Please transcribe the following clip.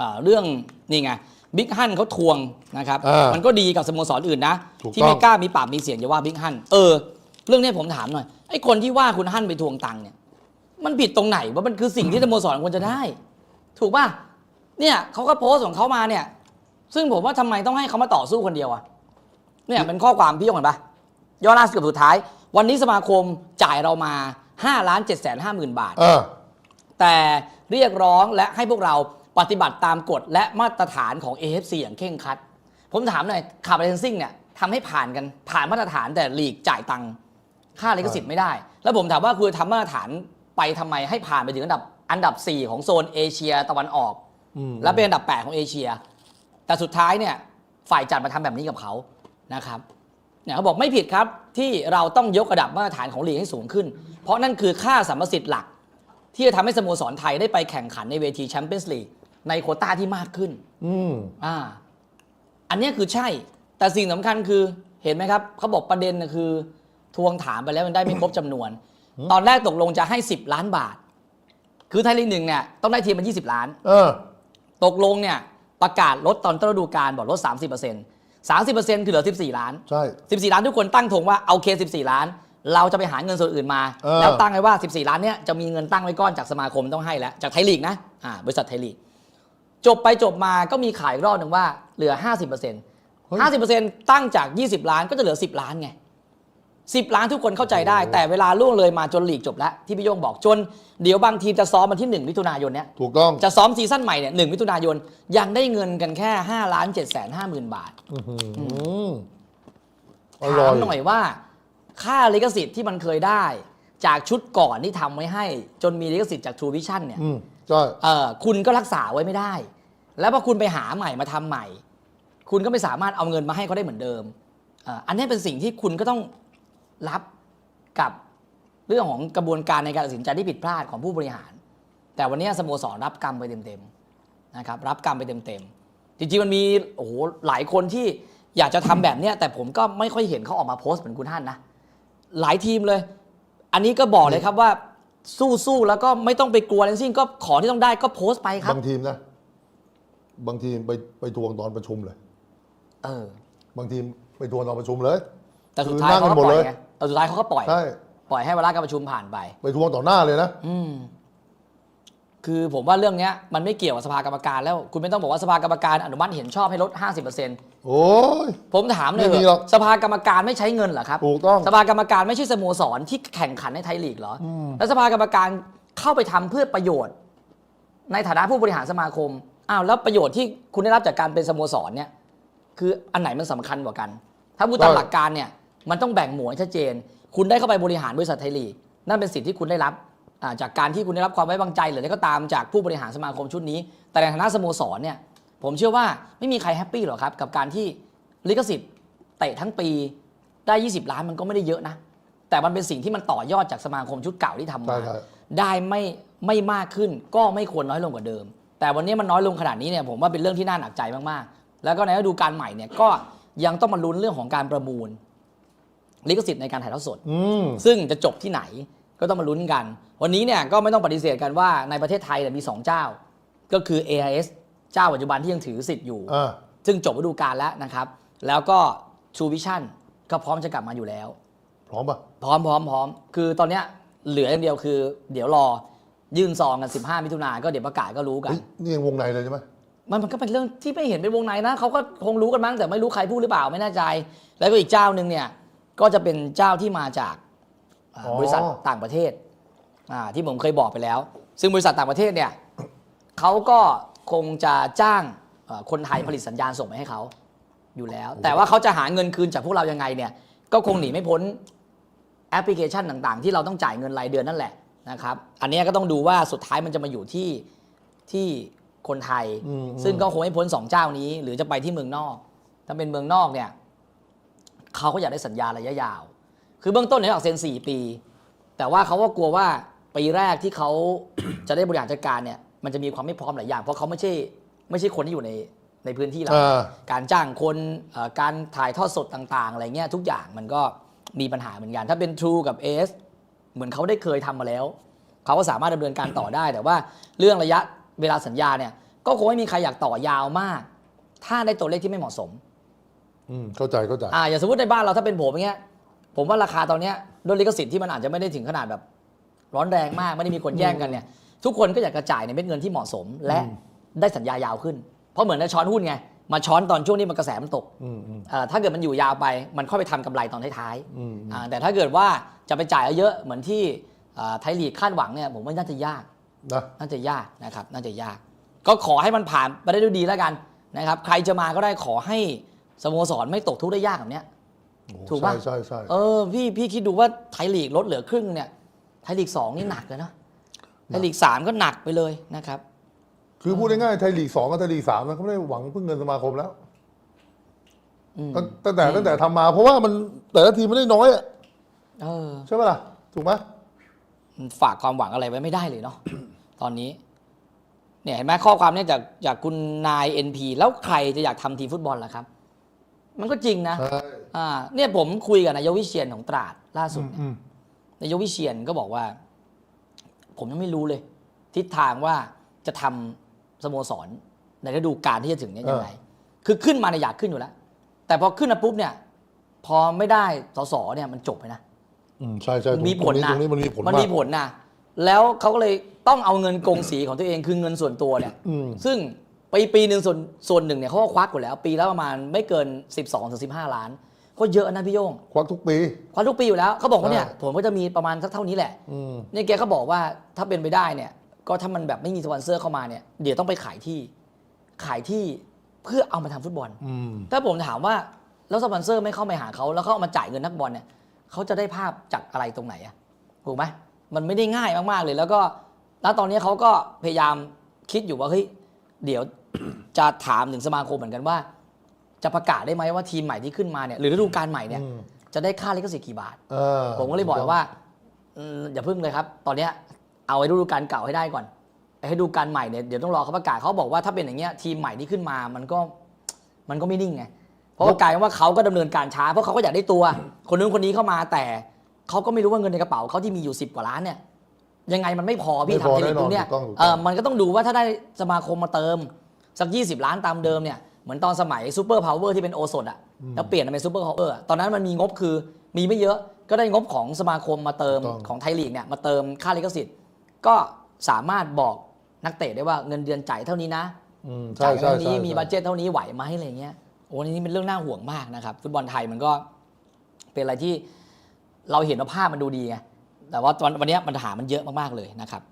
อ่าเรื่องนี่ไงบิ๊กฮันเขาทวงนะครับอ่ามัมันก็ดีกับสโมสรอื่นนะ ถูกที่ต้องไม่กล้ามีปากมีเสียงจะว่าบิ๊กฮันเออ เรื่องนี้ผมถามหน่อยไอ้คนที่ว่าคุณฮันไปทวงตังค์เนี่ย มันผิดตรงไหนว่ามันคือสิ่งที่สโมสรควรจะได้ ถูกป่ะเนี่ยเขาก็โพสต์ของเขามาเนี่ย ซึ่งผมว่าทำไมต้องให้เขามาต่อสู้คนเดียวอะเนี่ยเป็นข้อความพี่ยงเห็นปะย่อล่าสุดกับสุดท้าย วันนี้สมาคมจ่ายเรามา5ล้าน7 5 0 0 0 0 บาท เออ แต่เรียกร้องและให้พวกเรา ปฏิบัติตามกฎและมาตรฐานของ AFC อย่างเคร่งครัด ผมถามหน่อยขับไลเซนซิ่งเนี่ยทำให้ผ่านกันผ่านมาตรฐานแต่ลีกจ่ายตังค์ค่าลิขสิทธิ์ไม่ได้ แล้วผมถามว่าคือทำมาตรฐานไปทำไมให้ผ่านไปถึงอันดับอันดับ 4 ของโซนเอเชียตะวันออกอืมและเป็นอันดับ 8 ของเอเชีย แต่สุดท้ายเนี่ยฝ่ายจัดมาทำแบบนี้กับเขานะครับเนี่ยเขาบอกไม่ผิดครับที่เราต้องยกระดับมาตรฐานของลีกให้สูงขึ้น เพราะนั่นคือค่าสัมประสิทธิ์หลัก ที่จะทำให้สโมสรไทยได้ไปแข่งขันในเวทีแชมเปี้ยนส์ลีก ในโควต้าที่มากขึ้น อืมอ่า อันเนี้ยคือใช่ แต่สิ่งสำคัญคือเห็นไหมครับเขาบอกประเด็นนะคือ ทวงถามไปแล้วมันได้ไม่ครบจำนวน ตอนแรกตกลงจะให้ 10 ล้านบาท คือไทยลีกหนึ่งเนี่ยต้องได้ทีมมัน20ล้าน เออ ตกลงเนี่ย ประกาศลดตอนต้นฤดูกาลบอกลด 30% 30%คือเหลือ14ล้านใช่14ล้านทุกคนตั้งธงว่าเอาเค14ล้าน เราจะไปหาเงินส่วนอื่นมาเออแล้วตั้งไว้ว่า14ล้านเนี่ยจะมีเงินตั้งไว้ก้อนจากสมาคมต้องให้แล้ว จากไทยลีกนะอ่าบริษัทไทยลีก จบไปจบมาก็มีขายอีกรอบหนึ่งว่าเหลือ 50% 50%ตั้งจาก 20 ล้านก็จะเหลือ 10 ล้านไง 10 ล้านทุกคนเข้าใจได้ แต่เวลาล่วงเลยมาจนลีกจบแล้วที่พี่โยงบอกจน เดี๋ยวบางทีมจะซ้อมมาที่ 1 มิถุนายนเนี้ยถูกต้อง จะซ้อมซีซั่นใหม่เนี่ยหมิถุนายนยังได้เงินกันแค่5ล้าน7แสนห้าหมื่นบาทอื้อหืออร่ถาอมย หน่อยว่า ค่าลิขสิทธิ์ที่มันเคยได้ จากชุดก่อนที่ทำไว้ให้ จนมีลิขสิทธิ์จาก True Vision เนี่ย อืม ใช่เออคุณก็รักษาไว้ไม่ได้ แล้วพอคุณไปหาใหม่มาทำใหม่ คุณก็ไม่สามารถเอาเงินมาให้เขาได้เหมือนเดิมอันนี้เป็นสิ่งที่คุณก็ต้องรับกับเรื่องของกระบวนการในการตัดสินใจที่ผิดพลาดของผู้บริหาร แต่วันนี้สโมสรรับกรรมไปเต็มๆนะครับรับกรรมไปเต็มๆจริงๆมันมีโอ้โหหลายคนที่อยากจะทำแบบเนี้ยแต่ผมก็ไม่ค่อยเห็นเขาออกมาโพสต์เหมือนคุณท่านนะหลายทีมเลย อันนี้ก็บอกเลยครับว่า สู้ๆแล้วก็ไม่ต้องไปกลัวอะไรทั้งสิ้นก็ของที่ต้องได้ก็โพสต์ไปครับ บางทีมนะ บางทีมไปไปทวงตอนประชุมเลย เออ บางทีมไปทวงตอนประชุมเลย แต่สุดท้ายคือนั่เขางกัก็นหมดปล่อยเลยไงแต่สุดท้ายเขาก็ปล่อย ใช่ ปล่อยให้เวลาการประชุมผ่านไป ไปทวงต่อหน้าเลยนะ อืม คือผมว่าเรื่องเนี้ยมันไม่เกี่ยวกับสภากรรมการแล้ว คุณไม่ต้องบอกว่าสภากรรมการอนุมัติเห็นชอบให้ลด 50%โอ้ย ผมถามเลยไม่มีเถหรอกอะสภากรรมการไม่ใช้เงินเหรอครับถูกต้องสภากรรมการไม่ใช่สโมสรที่แข่งขันในไทยลีกเหรออแล้วสภากรรมการเข้าไปทำเพื่อประโยชน์ ในฐานะผู้บริหารสมาคมอ้าวแล้วประโยชน์ที่คุณได้รับจากการเป็นสโมสรเนี่ยคืออันไหนมันสำคัญกว่ากัน ถ้าพูดตามใช่หลักการเนี่ยมันต้องแบ่งหมวดให้ชัดเจน คุณได้เข้าไปบริหารบริษัทไทยลีกนั่นเป็นสิทธิ์ที่คุณได้รับอ่า จากการที่คุณได้รับความไว้วางใจหรืออะไรก็ตามจากผู้บริหารสมาคมชุดนี้ แต่ในฐานะสโมสรเนี่ยผมเชื่อว่าไม่มีใครแฮปปี้หรอกครับกับการที่ลิขสิทธิ์เตะทั้งปีได้ 20 ล้านมันก็ไม่ได้เยอะนะ แต่มันเป็นสิ่งที่มันต่อยอดจากสมาคมชุดเก่าที่ทำใช่มาใช่ได้ไม่ไม่มากขึ้นก็ไม่ควรน้อยลงกว่าเดิม แต่วันนี้มันน้อยลงขนาดนี้เนี่ยผมว่าเป็นเรื่องที่น่าหนักใจมากๆ แล้วก็ในฤดูกาลใหม่เนี่ยก็ยังต้องมาลุ้นเรื่องของการประมูล ลิขสิทธิ์ในการถ่ายทอดสดอืมซึ่งจะจบที่ไหน ก็ต้องมาลุ้นกัน วันนี้เนี่ยก็ไม่ต้องปฏิเสธกันว่าในประเทศไทยเนี่ยมี 2 เจ้า ก็คือ AIS เจ้าปัจจุบันที่ยังถือสิทธิ์อยู่อ่าซึ่งจบฤดูกาลแล้วนะครับ แล้วก็ True Vision ก็พร้อมจะกลับมาอยู่แล้ว พร้อมปะพร้อมพร้อมพร้อมคือตอนเนี้ยเหลืออย่างเดียวคือ เดี๋ยวรอยื่นซองกัน 15 มิถุนาก็เดี๋ยวประกาศก็รู้กัน เฮ้ย นี่ยังวงในเลยใช่ไหมมันมันก็เป็นเรื่องที่ไม่เห็นเป็นวงในนะเขาก็คงรู้กันมั้งแต่ไม่รู้ใครพูดหรือเปล่าไม่แน่ใจ แล้วก็อีกเจ้าหนึ่งเนี่ยก็จะเป็นเจ้าที่มาจาก อ่าบริษัทต่างประเทศอ่าที่ผมเคยบอกไปแล้ว ซึ่งบริษัทต่างประเทศเนี่ยเขาก็คงจะจ้างเอ่อคนไทยผลิตสัญญาณส่งไปให้เขาอยู่แล้ว แต่ว่าเขาจะหาเงินคืนจากพวกเรายังไงเนี่ยก็คงหนีไม่พ้นแอปพลิเคชันต่างๆ ที่เราต้องจ่ายเงินรายเดือนนั่นแหละนะครับอันเนี้ยก็ต้องดูว่าสุดท้ายมันจะมาอยู่ที่ที่คนไทย อืม ซึ่งก็คงไม่พ้นสองเจ้านี้ หรือจะไปที่เมืองนอก ถ้าเป็นเมืองนอกเนี่ย เขาก็อยากได้สัญญาระยะยาว คือเบื้องต้นเนี่ยอยากเซ็นสี่ปี แต่ว่าเขาก็กลัวว่าปีแรกที่เขาจะได้บริหารจัดการเนี่ยมันจะมีความไม่พร้อมหลายอย่าง เพราะเขาไม่ใช่ไม่ใช่คนที่อยู่ในในพื้นที่เราอ่าการจ้างคนเอ่อการถ่ายทอดสดต่างๆอะไรเงี้ยทุกอย่างมันก็มีปัญหาเหมือนกัน ถ้าเป็น True กับ AS เหมือนเขาได้เคยทำมาแล้ว เขาก็สามารถดำเนินการต่อได้ แต่ว่าเรื่องระยะเวลาสัญญาเนี่ย ก็คงไม่มีใครอยากต่อยาวมาก ถ้าได้ตัวเลขที่ไม่เหมาะสม อืมเข้าใจเข้าใจอ่าอย่างสมมติในบ้านเราถ้าเป็นผมอย่างเงี้ย ผมว่าราคาตอนเนี้ยด้วยลิขสิทธิ์ที่มันอาจจะไม่ได้ถึงขนาดแบบ ร้อนแรงมากไม่ได้มีคนแย่งกันเนี่ยทุกคนก็อยากกระจ่ายในเม็ดเงินที่เหมาะสม และอืมได้สัญญายาวขึ้น เพราะเหมือนในช้อนหุ้นไงมาช้อนตอนช่วงนี้มันกระแสมันตกอืมอืมเอ่อถ้าเกิดมันอยู่ยาวไปมันค่อยไปทำกำไรตอนท้ายๆอืมอ่าแต่ถ้าเกิดว่าจะไปจ่ายเยอะๆเหมือนที่อ่าไทยลีกคาดหวังเนี่ยผมว่าน่าจะยากนะน่าจะยากนะครับน่าจะยาก ก็ขอให้มันผ่านไปได้ด้วยดีแล้วกันนะครับ ใครจะมาก็ได้ขอให้สโมสรไม่ตกทุกข์ได้ยากแบบเนี้ยโอ้ ถูกปะใช่ใช่ใช่เออพี่พี่คิดดูว่าไทยลีกลดเหลือครึ่งเนี่ยไทยลีกสองนี่หนักเลยนะไทยลีกสามก็หนักไปเลยนะครับ คือพูดง่ายๆไทยลีกสองกับไทยลีกสามนะเขาไม่ได้หวังพึ่งเงินสมาคมแล้วอืมตั้งตั้งแต่ตั้งแต่ทำมา เพราะว่ามันแต่ละทีมไม่ได้น้อยอะเออใช่ไหมล่ะ ถูกไหมฝากความหวังอะไรไว้ไม่ได้เลยเนาะตอนนี้ เนี่ยเห็นไหมข้อความเนี่ยจากจากคุณนาย NP แล้วใครจะอยากทำทีมฟุตบอลล่ะครับ มันก็จริงนะใช่ อ่าเนี่ยผมคุยกับนายกวิเชียนของตราดล่าสุดเนี่ยอืมนายกวิเชียนก็บอกว่า ผมยังไม่รู้เลย ทิศทางว่าจะทำสโมสรในฤดูกาลที่จะถึงเนี่ยยังไง คือขึ้นมาเนี่ยอยากขึ้นอยู่แล้ว แต่พอขึ้นมาปุ๊บเนี่ย พอไม่ได้สสเนี่ยมันจบไปนะ อืมใช่ใช่มันมีผลตรงนะตรงนี้มันมีผลมันมามีกผลนะแล้วเขาก็เลยต้องเอาเงินกงสีของตัวเองคือเงินส่วนตัวเนี่ย อืมซึ่ง ปีปีหนึ่งส่วนส่วนหนึ่งเนี่ยเขาก็ควักอยู่แล้ว ปีละประมาณไม่เกิน 12ถึง15 ล้าน ก็เยอะนะพี่โยงควักทุกปี ควักทุกปีอยู่แล้วเขาบอกว่าเนี่ยใช่ผมก็จะมีประมาณสักเท่านี้แหละอืม เนี่ยแกก็บอกว่าถ้าเป็นไปได้เนี่ยก็ถ้ามันแบบไม่มีสปอนเซอร์เข้ามาเนี่ยเดี๋ยวต้องไปขายที่ขายที่เพื่อเอามาทำฟุตบอล อืม ถ้าผมถามว่าแล้วสปอนเซอร์ไม่เข้ามาหาเขาแล้วเขาเอามาจ่ายเงินนักบอลเนี่ยเขาจะได้ภาพจากอะไรตรงไหนอะถูกไหมมันไม่ได้ง่ายมากๆเลย แล้วก็แล้วตอนนี้เขาก็พยายามคิดอยู่ว่าเฮ้ย เดี๋ยวจะถามถึงสมาคมเหมือนกันว่า จะประกาศได้ไหมว่าทีมใหม่ที่ขึ้นมาเนี่ยหรือฤดูกาลใหม่เนี่ยอืมจะได้ค่าลิขสิทธิ์กี่บาทเออผมก็เลยบอกว่าอืมอย่าพึ่งเลยครับ ตอนเนี้ยเอาไอ้ฤดูกาลเก่าให้ได้ก่อนไอ้ฤดูกาลใหม่เนี่ยเดี๋ยวต้องรอเขาประกาศเขาบอกว่าถ้าเป็นอย่างเงี้ยทีมใหม่ที่ขึ้นมามันก็มันก็ไม่นิ่งไงเพราะว่ากลายเป็นว่าเขาก็ดำเนินการช้าเพราะเขาก็อยากได้ตัว คนนู้นคนนี้เข้ามาแต่เขาก็ไม่รู้ว่าเงินในกระเป๋าเขาที่มีอยู่สิบกว่าล้านเนี่ย ยังไงมันไม่พอพี่ไม่พอทำเทคนิคตรงเนี้ยแน่นอนถูกต้องถูกต้อง เออมันก็ต้องดูว่าถ้าได้สมาคมมาเติม สัก 20 ล้านตามเดิมเนี่ย เหมือนตอนสมัยซูเปอร์พาวเวอร์ที่เป็นโอสดอะแล้วเปลี่ยนมาเป็นซูเปอร์พาวเวอร์ตอนนั้นมันมีงบคือมีไม่เยอะก็ได้งบของสมาคมมาเติมถูกต้อง ของไทยลีกเนี่ยมาเติมค่าลิขสิทธิ์ ก็สามารถบอกนักเตะได้ว่าเงินเดือนจ่ายเท่านี้นะ อืมใช่จ่ายใช่เท่านี้ใช่มีใช่บัตเจ็ตเท่านี้ไหวไหมอะไรเงี้ยโอ้นี่เป็นเรื่องน่าห่วงมากนะครับ ฟุตบอลไทยมันก็เป็นอะไรที่เราเห็นว่าภาพมันดูดีไง แต่ว่าวันนี้ปัญหามันเยอะมากๆเลยนะครับ